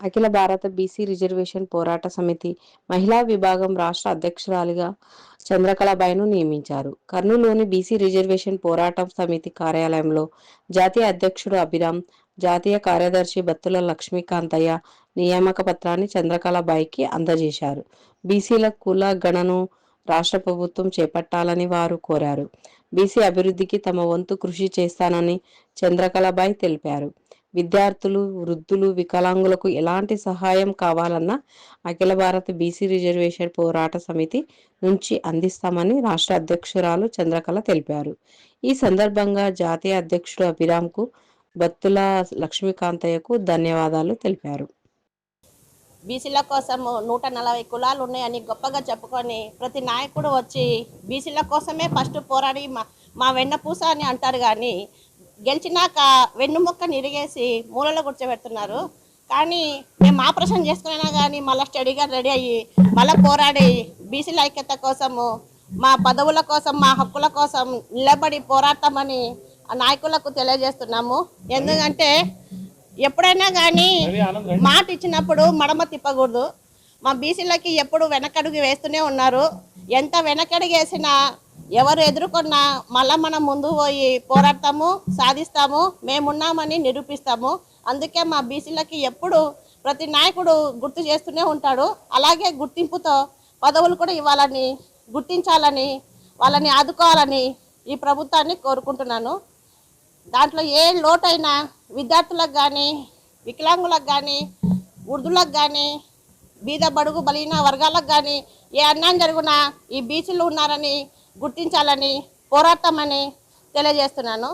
అఖిల భారత BC reservation పోరాట సమితి మహిళా విభాగం రాష్ట్ర అధ్యక్షురాలిగా చంద్రకళాబాయిను నియమించారు. కర్నూలులోని బీసీ రిజర్వేషన్ పోరాట సమితి కార్యాలయంలో జాతీయ అధ్యక్షుడు అభిరామ్ జాతీయ కార్యదర్శి బత్తుల లక్ష్మీకాంతయ్య నియామక పత్రాన్ని చంద్రకళాబాయికి అందజేశారు. బీసీల కుల గణను రాష్ట్ర ప్రభుత్వం చేపట్టాలని వారు కోరారు. బీసీ అభివృద్ధికి తమ వంతు కృషి చేస్తానని చంద్రకళాబాయి తెలిపారు. విద్యార్థులు వృద్ధులు వికలాంగులకు ఎలాంటి సహాయం కావాలన్నా అఖిల భారత బీసీ రిజర్వేషన్ పోరాట సమితి నుంచి అందిస్తామని రాష్ట్ర అధ్యక్షురాలు చంద్రకళ తెలిపారు. ఈ సందర్భంగా జాతీయ అధ్యక్షుడు అభిరామ్కు బత్తుల లక్ష్మీకాంతయ్యకు ధన్యవాదాలు తెలిపారు. బీసీల కోసం నూట నలభై కులాలు ఉన్నాయని గొప్పగా చెప్పుకొని ప్రతి నాయకుడు వచ్చి బీసీల కోసమే ఫస్ట్ పోరాడి మా మా వెన్నపూస అని అంటారు కానీ గెలిచినాక వెన్నుముక్క నిరిగేసి మూలలో కూర్చోబెడుతున్నారు. కానీ మేము ఆపరేషన్ చేసుకున్నా కానీ మళ్ళీ స్టడీగా రెడీ అయ్యి మళ్ళీ పోరాడి బీసీల ఐక్యత కోసము మా పదవుల కోసం మా హక్కుల కోసం నిలబడి పోరాడతామని నాయకులకు తెలియజేస్తున్నాము. ఎందుకంటే ఎప్పుడైనా కానీ మాట ఇచ్చినప్పుడు మడమ తిప్పకూడదు. మా బీసీలకి ఎప్పుడు వెనకడుగు వేస్తూనే ఉన్నారు. ఎంత వెనకడుగు వేసినా ఎవరు ఎదుర్కొన్నా మళ్ళా మనం ముందు పోయి పోరాడతాము సాధిస్తాము మేమున్నామని నిరూపిస్తాము. అందుకే మా బీసీలకి ఎప్పుడు ప్రతి నాయకుడు గుర్తు చేస్తూనే ఉంటాడు. అలాగే గుర్తింపుతో పదవులు కూడా ఇవ్వాలని గుర్తించాలని వాళ్ళని ఆదుకోవాలని ఈ ప్రభుత్వాన్ని కోరుకుంటున్నాను. దాంట్లో ఏ లోటైనా విద్యార్థులకు కానీ వికలాంగులకు కానీ వృద్ధులకు కానీ బీద బడుగు బలిన వర్గాలకు కానీ ఏ అన్యాయం జరుగునా ఈ బీసీలు ఉన్నారని గుర్తించాలని పోరాటమని తెలియజేస్తున్నాను.